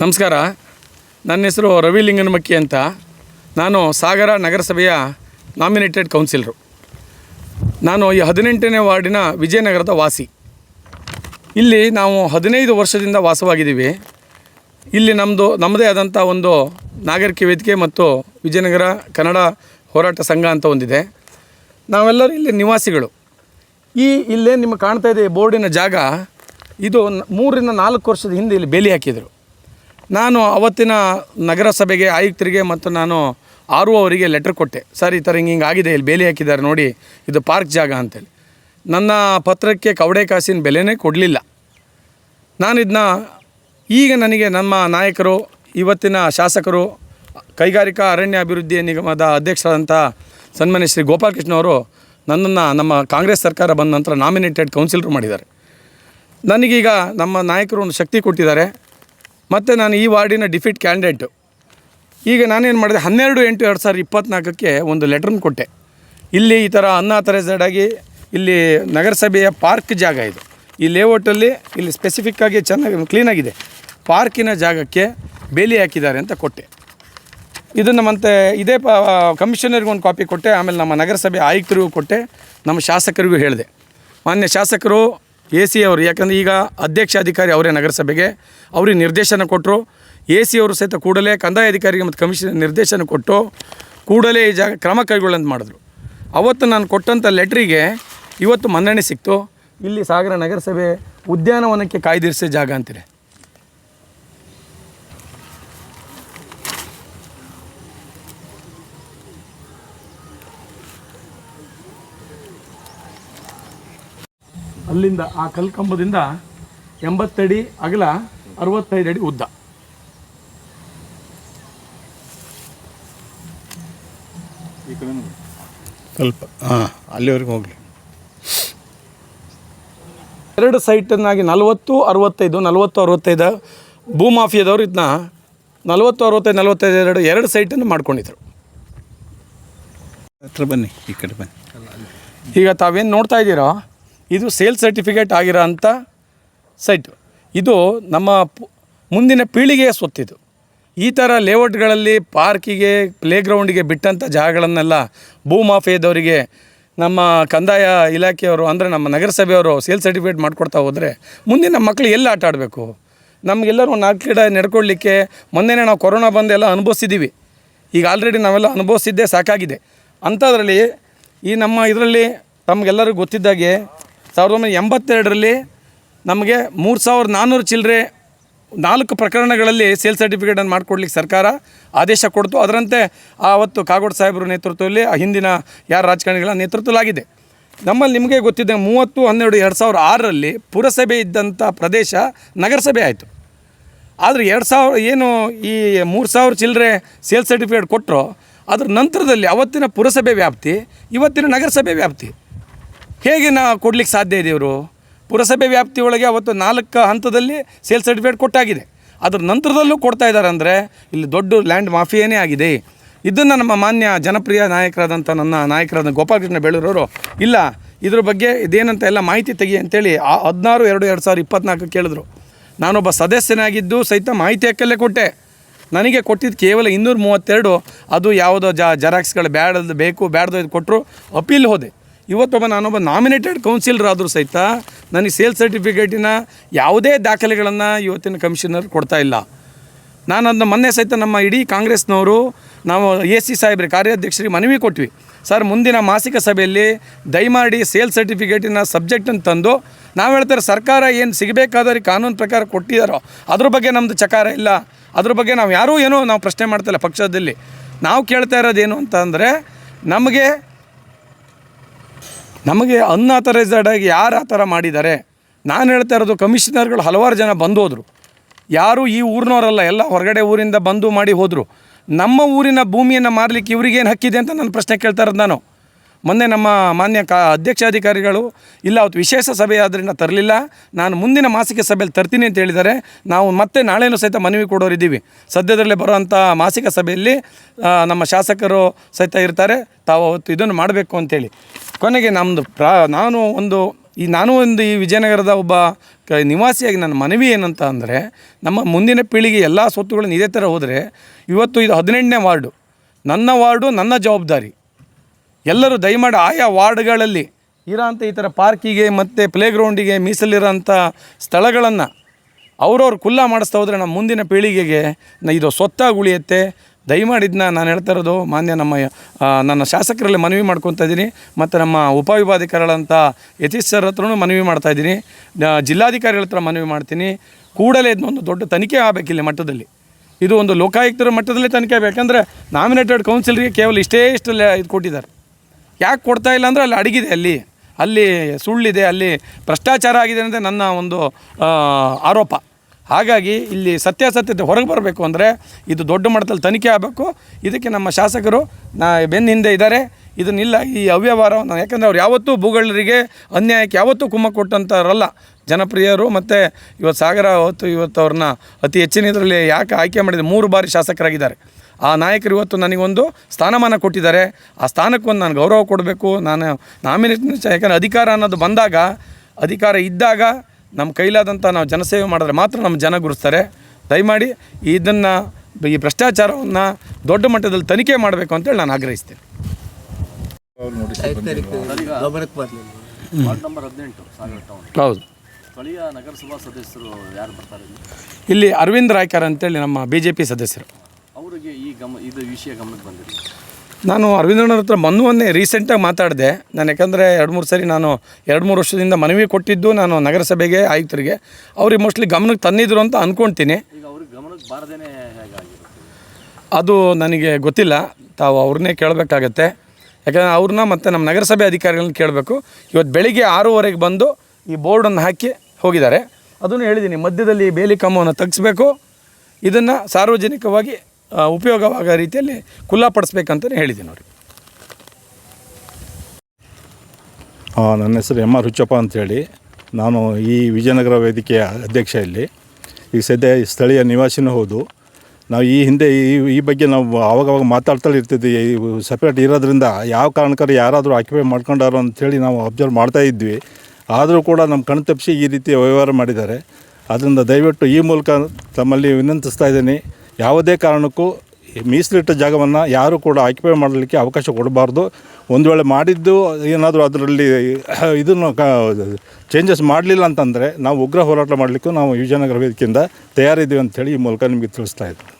ನಮಸ್ಕಾರ. ನನ್ನ ಹೆಸರು ರವಿ ಲಿಂಗನಮಕ್ಕಿ ಅಂತ. ನಾನು ಸಾಗರ ನಗರಸಭೆಯ ನಾಮಿನೇಟೆಡ್ ಕೌನ್ಸಿಲರು. ನಾನು ಈ ಹದಿನೆಂಟನೇ ವಾರ್ಡಿನ ವಿಜಯನಗರದ ವಾಸಿ. ಇಲ್ಲಿ ನಾವು ಹದಿನೈದು ವರ್ಷದಿಂದ ವಾಸವಾಗಿದ್ದೀವಿ. ಇಲ್ಲಿ ನಮ್ಮದು ನಮ್ಮದೇ ಆದಂಥ ಒಂದು ನಾಗರಿಕ ವೇದಿಕೆ ಮತ್ತು ವಿಜಯನಗರ ಕನ್ನಡ ಹೋರಾಟ ಸಂಘ ಅಂತ ಒಂದಿದೆ. ನಾವೆಲ್ಲರೂ ಇಲ್ಲಿ ನಿವಾಸಿಗಳು. ಈ ಇಲ್ಲೇ ನಿಮಗೆ ಕಾಣ್ತಾ ಇದೆ ಬೋರ್ಡಿನ ಜಾಗ. ಇದು ಮೂರರಿಂದ ನಾಲ್ಕು ವರ್ಷದ ಹಿಂದೆ ಇಲ್ಲಿ ಬೇಲಿ ಹಾಕಿದರು. ನಾನು ಅವತ್ತಿನ ನಗರಸಭೆಗೆ, ಆಯುಕ್ತರಿಗೆ ಮತ್ತು ನಾನು ಆರು ಅವರಿಗೆ ಲೆಟ್ರ್ ಕೊಟ್ಟೆ. ಸರ್, ಈ ಥರ ಹಿಂಗೆ ಹಿಂಗೆ ಆಗಿದೆ, ಇಲ್ಲಿ ಬೇಲಿ ಹಾಕಿದ್ದಾರೆ ನೋಡಿ, ಇದು ಪಾರ್ಕ್ ಜಾಗ ಅಂತೇಳಿ. ನನ್ನ ಪತ್ರಕ್ಕೆ ಕವಡೆ ಕಾಸಿನ ಬೆಲೆನೇ ಕೊಡಲಿಲ್ಲ. ನಾನು ಇದನ್ನ ಈಗ ನನಗೆ ನಮ್ಮ ನಾಯಕರು, ಇವತ್ತಿನ ಶಾಸಕರು, ಕೈಗಾರಿಕಾ ಅರಣ್ಯ ಅಭಿವೃದ್ಧಿ ನಿಗಮದ ಅಧ್ಯಕ್ಷರಾದಂಥ ಸನ್ಮಾನ್ಯ ಶ್ರೀ ಗೋಪಾಲಕೃಷ್ಣ ಅವರು ನನ್ನನ್ನು, ನಮ್ಮ ಕಾಂಗ್ರೆಸ್ ಸರ್ಕಾರ ಬಂದ ನಂತರ ನಾಮಿನೇಟೆಡ್ ಕೌನ್ಸಿಲರ್ ಮಾಡಿದ್ದಾರೆ. ನನಗೀಗ ನಮ್ಮ ನಾಯಕರು ಒಂದು ಶಕ್ತಿ ಕೊಟ್ಟಿದ್ದಾರೆ. ಮತ್ತು ನಾನು ಈ ವಾರ್ಡಿನ ಡಿಫಿಟ್ ಕ್ಯಾಂಡಿಡೇಟು ಈಗ ನಾನೇನು ಮಾಡಿದೆ, ಹನ್ನೆರಡು ಎಂಟು ಎರಡು ಸಾವಿರದ ಇಪ್ಪತ್ತ್ನಾಲ್ಕಕ್ಕೆ ಒಂದು ಲೆಟ್ರನ್ನು ಕೊಟ್ಟೆ. ಇಲ್ಲಿ ಈ ಥರ ಅನ್ಆಥರೈಸ್ಡ್ ಆಗಿ ಇಲ್ಲಿ ನಗರಸಭೆಯ ಪಾರ್ಕ್ ಜಾಗ ಇದು. ಈ ಲೇಔಟಲ್ಲಿ ಇಲ್ಲಿ ಸ್ಪೆಸಿಫಿಕ್ಕಾಗಿ ಚೆನ್ನಾಗಿ ಕ್ಲೀನಾಗಿದೆ ಪಾರ್ಕಿನ ಜಾಗಕ್ಕೆ ಬೇಲಿ ಹಾಕಿದ್ದಾರೆ ಅಂತ ಕೊಟ್ಟೆ. ಇದನ್ನು ಮತ್ತೆ ಇದೇ ಪ ಕಮಿಷನರ್ಗೆ ಒಂದು ಕಾಪಿ ಕೊಟ್ಟೆ, ಆಮೇಲೆ ನಮ್ಮ ನಗರಸಭೆ ಆಯುಕ್ತರಿಗೂ ಕೊಟ್ಟೆ, ನಮ್ಮ ಶಾಸಕರಿಗೂ ಹೇಳಿದೆ. ಮಾನ್ಯ ಶಾಸಕರು ಎ ಸಿ ಅವರು, ಯಾಕಂದರೆ ಈಗ ಅಧ್ಯಕ್ಷ ಅಧಿಕಾರಿ ಅವರೇ ನಗರಸಭೆಗೆ, ಅವ್ರಿಗೆ ನಿರ್ದೇಶನ ಕೊಟ್ಟರು ಎ ಸಿ ಅವರು ಸಹಿತ ಕೂಡಲೇ ಕಂದಾಯ ಅಧಿಕಾರಿಗೆ ಮತ್ತು ಕಮಿಷನ್ ನಿರ್ದೇಶನ ಕೊಟ್ಟು ಕೂಡಲೇ ಈ ಜಾಗ ಕ್ರಮ ಕೈಗೊಳ್ಳಂತ ಮಾಡಿದ್ರು. ಅವತ್ತು ನಾನು ಕೊಟ್ಟಂಥ ಲೆಟ್ರಿಗೆ ಇವತ್ತು ಮನ್ನಣೆ ಸಿಕ್ತು. ಇಲ್ಲಿ ಸಾಗರ ನಗರಸಭೆ ಉದ್ಯಾನವನಕ್ಕೆ ಕಾಯ್ದಿರಿಸೋ ಜಾಗ ಅಂತಿದೆ ಅಲ್ಲಿಂದ ಆ ಕಲ್ಕಂಬದಿಂದ ಎಂಬತ್ತಡಿ ಅಗಲ ಅರವತ್ತೈದು ಅಡಿ ಉದ್ದ. ಸ್ವಲ್ಪ ಹಾಂ ಅಲ್ಲಿವರೆಗೂ ಹೋಗಲಿ. ಎರಡು ಸೈಟನ್ನಾಗಿ ನಲವತ್ತು ಅರವತ್ತೈದು ನಲವತ್ತು ಅರವತ್ತೈದು ಭೂಮಾಫಿಯಾದವರು ಇದನ್ನ ನಲವತ್ತು ಅರವತ್ತೈದು ನಲವತ್ತೈದು ಎರಡು ಎರಡು ಸೈಟನ್ನು ಮಾಡ್ಕೊಂಡಿದ್ರು. ಹತ್ರ ಬನ್ನಿ ಈ ಕಡೆ ಬನ್ನಿ. ಈಗ ತಾವೇನು ನೋಡ್ತಾ ಇದ್ದೀರೋ? ಇದು ಸೇಲ್ ಸರ್ಟಿಫಿಕೇಟ್ ಆಗಿರೋ ಅಂಥ ಸೈಟು. ಇದು ನಮ್ಮ ಮುಂದಿನ ಪೀಳಿಗೆಯ ಸ್ವತ್ತಿದು. ಈ ಥರ ಲೇಔಟ್ಗಳಲ್ಲಿ ಪಾರ್ಕಿಗೆ, ಪ್ಲೇಗ್ರೌಂಡಿಗೆ ಬಿಟ್ಟಂಥ ಜಾಗಗಳನ್ನೆಲ್ಲ ಭೂಮಾಫಿಯಾದವರಿಗೆ ನಮ್ಮ ಕಂದಾಯ ಇಲಾಖೆಯವರು, ಅಂದರೆ ನಮ್ಮ ನಗರಸಭೆಯವರು ಸೇಲ್ ಸರ್ಟಿಫಿಕೇಟ್ ಮಾಡಿಕೊಡ್ತಾ ಹೋದರೆ ಮುಂದಿನ ಮಕ್ಕಳು ಎಲ್ಲಿ ಆಟ ಆಡಬೇಕು? ನಮಗೆಲ್ಲರೂ ನಾಲ್ಕು ಗಿಡ ನಡ್ಕೊಳ್ಳಿಕ್ಕೆ ಮೊನ್ನೆನೇ ನಾವು ಕೊರೋನಾ ಬಂದು ಎಲ್ಲ ಅನುಭವಿಸಿದ್ದೀವಿ. ಈಗ ಆಲ್ರೆಡಿ ನಾವೆಲ್ಲ ಅನುಭವಿಸಿದ್ದೇ ಸಾಕಾಗಿದೆ. ಅಂಥದ್ರಲ್ಲಿ ಈ ನಮ್ಮ ಇದರಲ್ಲಿ ತಮಗೆಲ್ಲರಿಗೂ ಗೊತ್ತಿದ್ದಾಗೆ ಸಾವಿರದ ಒಂಬೈನೂರ ಎಂಬತ್ತೆರಡರಲ್ಲಿ ನಮಗೆ ಮೂರು ಸಾವಿರದ ನಾನ್ನೂರು ಚಿಲ್ಲರೆ ನಾಲ್ಕು ಪ್ರಕರಣಗಳಲ್ಲಿ ಸೇಲ್ ಸರ್ಟಿಫಿಕೇಟನ್ನು ಮಾಡಿಕೊಡ್ಲಿಕ್ಕೆ ಸರ್ಕಾರ ಆದೇಶ ಕೊಡ್ತು. ಅದರಂತೆ ಆವತ್ತು ಕಾಗೋಡ್ ಸಾಹೇಬರ ನೇತೃತ್ವದಲ್ಲಿ ಆ ಹಿಂದಿನ ಯಾರ ರಾಜಕಾರಣಿಗಳ ನೇತೃತ್ವಲಾಗಿದೆ ನಮ್ಮಲ್ಲಿ ನಿಮಗೆ ಗೊತ್ತಿದ್ದ ಮೂವತ್ತು, ಹನ್ನೆರಡು, ಎರಡು ಸಾವಿರದ ಆರರಲ್ಲಿ ಪುರಸಭೆ ಇದ್ದಂಥ ಪ್ರದೇಶ ನಗರಸಭೆ ಆಯಿತು. ಆದರೆ ಎರಡು ಸಾವಿರ ಏನು ಈ ಮೂರು ಸಾವಿರ ಚಿಲ್ಲರೆ ಸೇಲ್ ಸರ್ಟಿಫಿಕೇಟ್ ಕೊಟ್ಟರು, ಅದ್ರ ನಂತರದಲ್ಲಿ ಅವತ್ತಿನ ಪುರಸಭೆ ವ್ಯಾಪ್ತಿ, ಇವತ್ತಿನ ನಗರಸಭೆ ವ್ಯಾಪ್ತಿ. ಹೇಗೆ ನಾ ಕೊಡ್ಲಿಕ್ಕೆ ಸಾಧ್ಯ ಇದೆ ಇವರು? ಪುರಸಭೆ ವ್ಯಾಪ್ತಿ ಒಳಗೆ ಅವತ್ತು ನಾಲ್ಕು ಹಂತದಲ್ಲಿ ಸೇಲ್ ಸರ್ಟಿಫಿಕೇಟ್ ಕೊಟ್ಟಾಗಿದೆ. ಅದ್ರ ನಂತರದಲ್ಲೂ ಕೊಡ್ತಾ ಇದ್ದಾರೆ ಅಂದರೆ ಇಲ್ಲಿ ದೊಡ್ಡ ಲ್ಯಾಂಡ್ ಮಾಫಿಯೇನೇ ಆಗಿದೆ. ಇದನ್ನು ನಮ್ಮ ಮಾನ್ಯ ಜನಪ್ರಿಯ ನಾಯಕರಾದಂಥ ನನ್ನ ನಾಯಕರಾದ ಗೋಪಾಲಕೃಷ್ಣ ಬೇಳೂರವರು ಇಲ್ಲ, ಇದ್ರ ಬಗ್ಗೆ ಇದೇನಂತ ಎಲ್ಲ ಮಾಹಿತಿ ತೆಗಿ ಅಂತೇಳಿ ಆ ಹದಿನಾರು ಎರಡು ಎರಡು ಸಾವಿರದ ಇಪ್ಪತ್ನಾಲ್ಕು ಕೇಳಿದ್ರು. ನಾನೊಬ್ಬ ಸದಸ್ಯನಾಗಿದ್ದು ಸಹಿತ ಮಾಹಿತಿ ಹಾಕಲ್ಲೇ ಕೊಟ್ಟೆ. ನನಗೆ ಕೊಟ್ಟಿದ್ದು ಕೇವಲ ಇನ್ನೂರ ಮೂವತ್ತೆರಡು, ಅದು ಯಾವುದೋ ಜ ಜೆರಾಕ್ಸ್ಗಳು ಬ್ಯಾಡದು ಬೇಕು, ಬ್ಯಾಡ್ದು ಇದು ಕೊಟ್ಟರು ಅಪೀಲ್ ಹೋದೆ. ಇವತ್ತೊಬ್ಬ ನಾನೊಬ್ಬ ನಾಮಿನೇಟೆಡ್ ಕೌನ್ಸಿಲರ್ ಆದರೂ ಸಹಿತ ನನಗೆ ಸೇಲ್ ಸರ್ಟಿಫಿಕೇಟಿನ ಯಾವುದೇ ದಾಖಲೆಗಳನ್ನು ಇವತ್ತಿನ ಕಮಿಷನರ್ ಕೊಡ್ತಾ ಇಲ್ಲ. ನಾನು ಅದನ್ನ ಮೊನ್ನೆ ಸಹಿತ ನಮ್ಮ ಇಡೀ ಕಾಂಗ್ರೆಸ್ನವರು, ನಾವು ಎ ಸಿ ಸಾಹೇಬ್ರಿಗೆ ಕಾರ್ಯಾಧ್ಯಕ್ಷರಿಗೆ ಮನವಿ ಕೊಟ್ವಿ. ಸರ್, ಮುಂದಿನ ಮಾಸಿಕ ಸಭೆಯಲ್ಲಿ ದಯಮಾಡಿ ಸೇಲ್ ಸರ್ಟಿಫಿಕೇಟಿನ ಸಬ್ಜೆಕ್ಟನ್ನು ತಂದು, ನಾವು ಹೇಳ್ತಾರೆ ಸರ್ಕಾರ ಏನು ಸಿಗಬೇಕಾದ್ರೆ ಕಾನೂನು ಪ್ರಕಾರ ಕೊಟ್ಟಿದ್ದಾರೋ ಅದ್ರ ಬಗ್ಗೆ ನಮ್ಮದು ಚಕಾರ ಇಲ್ಲ. ಅದ್ರ ಬಗ್ಗೆ ನಾವು ಯಾರೂ ಏನೋ ನಾವು ಪ್ರಶ್ನೆ ಮಾಡ್ತಿಲ್ಲ ಪಕ್ಷದಲ್ಲಿ. ನಾವು ಕೇಳ್ತಾ ಇರೋದೇನು ಅಂತ ಅಂದರೆ, ನಮಗೆ ನಮಗೆ ಅನ್ಆಥರೈಸ್ಡ್ ಆಗಿ ಯಾರು ಆ ಥರ ಮಾಡಿದ್ದಾರೆ? ನಾನು ಹೇಳ್ತಾ ಇರೋದು ಕಮಿಷನರ್ಗಳು ಹಲವಾರು ಜನ ಬಂದು ಹೋದರು. ಯಾರು ಈ ಊರಿನವರಲ್ಲ, ಎಲ್ಲ ಹೊರಗಡೆ ಊರಿಂದ ಬಂದು ಮಾಡಿ ಹೋದರು. ನಮ್ಮ ಊರಿನ ಭೂಮಿಯನ್ನು ಮಾರಲಿಕ್ಕೆ ಇವ್ರಿಗೇನು ಹಕ್ಕಿದೆ ಅಂತ ನಾನು ಪ್ರಶ್ನೆ ಕೇಳ್ತಾ ಇರೋದು ನಾನು. ಮೊನ್ನೆ ನಮ್ಮ ಮಾನ್ಯ ಕಾ ಅಧ್ಯಕ್ಷಾಧಿಕಾರಿಗಳು, ಇಲ್ಲ ಅವತ್ತು ವಿಶೇಷ ಸಭೆ ಆದ್ದರಿಂದ ತರಲಿಲ್ಲ. ನಾನು ಮುಂದಿನ ಮಾಸಿಕ ಸಭೆಯಲ್ಲಿ ತರ್ತೀನಿ ಅಂತ ಹೇಳಿದ್ದಾರೆ. ನಾವು ಮತ್ತೆ ನಾಳೆನೂ ಸಹಿತ ಮನವಿ ಕೊಡೋರಿದ್ದೀವಿ ಸದ್ಯದಲ್ಲೇ ಬರುವಂಥ ಮಾಸಿಕ ಸಭೆಯಲ್ಲಿ ನಮ್ಮ ಶಾಸಕರು ಸಹಿತ ಇರ್ತಾರೆ. ತಾವು ಅವತ್ತು ಇದನ್ನು ಮಾಡಬೇಕು ಅಂತೇಳಿ ಕೊನೆಗೆ ನಮ್ಮದು ಪ್ರಾ, ನಾನು ಒಂದು, ಈ ನಾನು ಒಂದು ಈ ವಿಜಯನಗರದ ಒಬ್ಬ ಕ, ನಿವಾಸಿಯಾಗಿ ನನ್ನ ಮನವಿ ಏನಂತ ಅಂದರೆ, ನಮ್ಮ ಮುಂದಿನ ಪೀಳಿಗೆ ಎಲ್ಲ ಸ್ವತ್ತುಗಳನ್ನು ಇದೇ ಥರ ಹೋದರೆ, ಇವತ್ತು ಇದು ಹದಿನೆಂಟನೇ ವಾರ್ಡು. ನನ್ನ ವಾರ್ಡು, ನನ್ನ ಜವಾಬ್ದಾರಿ. ಎಲ್ಲರೂ ದಯಮಾಡಿ ಆಯಾ ವಾರ್ಡ್ಗಳಲ್ಲಿ ಇರೋಂಥ ಈ ಥರ ಪಾರ್ಕಿಗೆ ಮತ್ತು ಪ್ಲೇಗ್ರೌಂಡಿಗೆ ಮೀಸಲಿರೋಂಥ ಸ್ಥಳಗಳನ್ನು ಅವ್ರವ್ರು ಕುಲ್ಲ ಮಾಡಿಸ್ತಾ ಹೋದರೆ ನಮ್ಮ ಮುಂದಿನ ಪೀಳಿಗೆಗೆ ನ- ಇದು ಸ್ವತ್ತಾಗಿ ಉಳಿಯುತ್ತೆ. ದಯಮಾಡಿದ್ನ ನಾನು ಹೇಳ್ತಾ ಇರೋದು ಮಾನ್ಯ ನಮ್ಮ ನನ್ನ ಶಾಸಕರಲ್ಲಿ ಮನವಿ ಮಾಡ್ಕೊತಾ ಇದ್ದೀನಿ. ಮತ್ತು ನಮ್ಮ ಉಪವಿಭಾಧಿಕಾರಿಗಳಂಥ ಯತೀಶ್ ಸರ್ ಹತ್ರನೂ ಮನವಿ ಮಾಡ್ತಾ ಇದ್ದೀನಿ. ಜಿಲ್ಲಾಧಿಕಾರಿಗಳ ಹತ್ರ ಮನವಿ ಮಾಡ್ತೀನಿ. ಕೂಡಲೇ ಇದನ್ನೊಂದು ದೊಡ್ಡ ತನಿಖೆ ಆಗಬೇಕಿಲ್ಲ ಮಟ್ಟದಲ್ಲಿ. ಇದು ಒಂದು ಲೋಕಾಯುಕ್ತರ ಮಟ್ಟದಲ್ಲೇ ತನಿಖೆ ಆಗಬೇಕಂದ್ರೆ ನಾಮಿನೇಟೆಡ್ ಕೌನ್ಸಿಲ್ಗೆ ಕೇವಲ ಇಷ್ಟೇ ಇಷ್ಟು ಇದು ಕೊಟ್ಟಿದ್ದಾರೆ. ಯಾಕೆ ಕೊಡ್ತಾ ಇಲ್ಲ ಅಂದರೆ ಅಲ್ಲಿ ಅಡಗಿದೆ, ಅಲ್ಲಿ. ಅಲ್ಲಿ ಸುಳ್ಳಿದೆ, ಅಲ್ಲಿ ಭ್ರಷ್ಟಾಚಾರ ಆಗಿದೆ ಅಂದರೆ ನನ್ನ ಒಂದು ಆರೋಪ. ಹಾಗಾಗಿ ಇಲ್ಲಿ ಸತ್ಯಾಸತ್ಯತೆ ಹೊರಗೆ ಬರಬೇಕು ಅಂದರೆ ಇದು ದೊಡ್ಡ ಮಟ್ಟದಲ್ಲಿ ತನಿಖೆ ಆಗಬೇಕು. ಇದಕ್ಕೆ ನಮ್ಮ ಶಾಸಕರು ನಾ ಬೆನ್ನ ಹಿಂದೆ ಇದ್ದಾರೆ ಇದನ್ನಿಲ್ಲ ಈ ಅವ್ಯವಹಾರವನ್ನು, ಯಾಕಂದರೆ ಅವ್ರು ಯಾವತ್ತೂ ಭೂಗಳರಿಗೆ ಅನ್ಯಾಯಕ್ಕೆ ಯಾವತ್ತೂ ಕುಮ್ಮ ಕೊಟ್ಟಂಥವ್ರಲ್ಲ ಜನಪ್ರಿಯರು ಮತ್ತು ಇವತ್ತು ಸಾಗರ ಹೊತ್ತು ಇವತ್ತು ಅವ್ರನ್ನ ಅತಿ ಹೆಚ್ಚಿನ ಇದರಲ್ಲಿ ಯಾಕೆ ಆಯ್ಕೆ ಮಾಡಿದೆ ಮೂರು ಬಾರಿ ಶಾಸಕರಾಗಿದ್ದಾರೆ. ಆ ನಾಯಕರು ಇವತ್ತು ನನಗೊಂದು ಸ್ಥಾನಮಾನ ಕೊಟ್ಟಿದ್ದಾರೆ. ಆ ಸ್ಥಾನಕ್ಕೊಂದು ನಾನು ಗೌರವ ಕೊಡಬೇಕು. ನಾನು ನಾಮಿನೇಷನ್ ಯಾಕಂದರೆ ಅಧಿಕಾರ ಅನ್ನೋದು ಬಂದಾಗ ಅಧಿಕಾರ ಇದ್ದಾಗ ನಮ್ಮ ಕೈಲಾದಂಥ ನಾವು ಜನಸೇವೆ ಮಾಡಿದ್ರೆ ಮಾತ್ರ ನಮ್ಮ ಜನ ಗುರುಸ್ತಾರೆ ದಯಮಾಡಿ ಇದನ್ನು ಈ ಭ್ರಷ್ಟಾಚಾರವನ್ನು ದೊಡ್ಡ ಮಟ್ಟದಲ್ಲಿ ತನಿಖೆ ಮಾಡಬೇಕು ಅಂತೇಳಿ ನಾನು ಆಗ್ರಹಿಸ್ತೇನೆ. ಹೌದು. ಸ್ಥಳೀಯ ನಗರಸಭಾ ಸದಸ್ಯರು ಯಾರು ಬರ್ತಾರೆ ಇಲ್ಲಿ? ಇಲ್ಲಿ ಅರವಿಂದ್ ರಾಯ್ಕರ್ ಅಂತೇಳಿ ನಮ್ಮ ಬಿ ಜೆ ಪಿ ಸದಸ್ಯರು. ಅವರಿಗೆ ಈ ಗಮ ಇದು ವಿಷಯ ಗಮನಕ್ಕೆ ಬಂದಿದೆ. ನಾನು ಅರವಿಂದ್ರಣ್ಣವ್ರ ಹತ್ರ ಮೊನ್ನೆ ರೀಸೆಂಟಾಗಿ ಮಾತಾಡಿದೆ. ನಾನು ಯಾಕಂದರೆ ಎರಡು ಮೂರು ಸರಿ ನಾನು ಎರಡು ಮೂರು ವರ್ಷದಿಂದ ಮನವಿ ಕೊಟ್ಟಿದ್ದು ನಾನು ನಗರಸಭೆಗೆ ಆಯುಕ್ತರಿಗೆ. ಅವ್ರಿಗೆ ಮೋಸ್ಟ್ಲಿ ಗಮನಕ್ಕೆ ತಂದಿದ್ರು ಅಂತ ಅಂದ್ಕೊಳ್ತೀನಿ ಈಗ ಅವ್ರಿಗೆ ಗಮನಕ್ಕೆ ಬಾರದೇನೆ ಹೇಗಾಗಿರುತ್ತೆ? ಅದು ನನಗೆ ಗೊತ್ತಿಲ್ಲ. ತಾವು ಅವ್ರನ್ನೇ ಕೇಳಬೇಕಾಗತ್ತೆ. ಯಾಕಂದರೆ ಅವ್ರನ್ನ ಮತ್ತು ನಮ್ಮ ನಗರಸಭೆ ಅಧಿಕಾರಿಗಳನ್ನ ಕೇಳಬೇಕು. ಇವತ್ತು ಬೆಳಿಗ್ಗೆ ಆರೂವರೆಗೆ ಬಂದು ಈ ಬೋರ್ಡನ್ನು ಹಾಕಿ ಹೋಗಿದ್ದಾರೆ. ಅದನ್ನು ಹೇಳಿದ್ದೀನಿ ಮಧ್ಯದಲ್ಲಿ ಬೇಲಿ ಕಂಬವನ್ನು ತಗ್ಸ್ಬೇಕು. ಇದನ್ನು ಸಾರ್ವಜನಿಕವಾಗಿ ಉಪಯೋಗವಾಗೋ ರೀತಿಯಲ್ಲಿ ಖುಲ್ಲಾಪಡಿಸ್ಬೇಕಂತಲೇ ಹೇಳಿದ್ದೀನಿ ಅವ್ರಿಗೆ. ನನ್ನ ಹೆಸರು ಎಂ ಆರ್ ಹುಚ್ಚಪ್ಪ ಅಂತೇಳಿ. ನಾನು ಈ ವಿಜಯನಗರ ವೇದಿಕೆಯ ಅಧ್ಯಕ್ಷ ಇಲ್ಲಿ. ಈಗ ಸದ್ಯ ಸ್ಥಳೀಯ ನಿವಾಸಿನೂ ಹೌದು. ನಾವು ಈ ಹಿಂದೆ ಈ ಈ ಬಗ್ಗೆ ನಾವು ಆವಾಗವಾಗ ಮಾತಾಡ್ತಾ ಇರ್ತಿದ್ವಿ. ಸಪ್ರೇಟ್ ಇರೋದ್ರಿಂದ ಯಾವ ಕಾರಣಕ್ಕಾರು ಯಾರಾದರೂ ಆಕ್ಯುಪೈ ಮಾಡ್ಕೊಂಡಾರೋ ಅಂಥೇಳಿ ನಾವು ಅಬ್ಸರ್ವ್ ಮಾಡ್ತಾ ಇದ್ವಿ. ಆದರೂ ಕೂಡ ನಮ್ಮ ಕಣ್ ತಪ್ಪಿಸಿ ಈ ರೀತಿ ವ್ಯವಹಾರ ಮಾಡಿದ್ದಾರೆ. ಅದರಿಂದ ದಯವಿಟ್ಟು ಈ ಮೂಲಕ ತಮ್ಮಲ್ಲಿ ವಿನಂತಿಸ್ತಾ ಇದ್ದೀನಿ. ಯಾವುದೇ ಕಾರಣಕ್ಕೂ ಮೀಸಲಿಟ್ಟ ಜಾಗವನ್ನು ಯಾರೂ ಕೂಡ ಆಕ್ಯುಪೈ ಮಾಡಲಿಕ್ಕೆ ಅವಕಾಶ ಕೊಡಬಾರ್ದು. ಒಂದು ವೇಳೆ ಮಾಡಿದ್ದು ಏನಾದರೂ ಅದರಲ್ಲಿ ಇದನ್ನು ಚೇಂಜಸ್ ಮಾಡಲಿಲ್ಲ ಅಂತಂದರೆ ನಾವು ಉಗ್ರ ಹೋರಾಟ ಮಾಡಲಿಕ್ಕೂ ನಾವು ವಿಜಯನಗರ ವೇದಿಕೆಯಿಂದ ತಯಾರಿದ್ದೀವಿ ಅಂತೇಳಿ ಈ ಮೂಲಕ ನಿಮಗೆ ತಿಳಿಸ್ತಾ ಇದ್ದೀನಿ.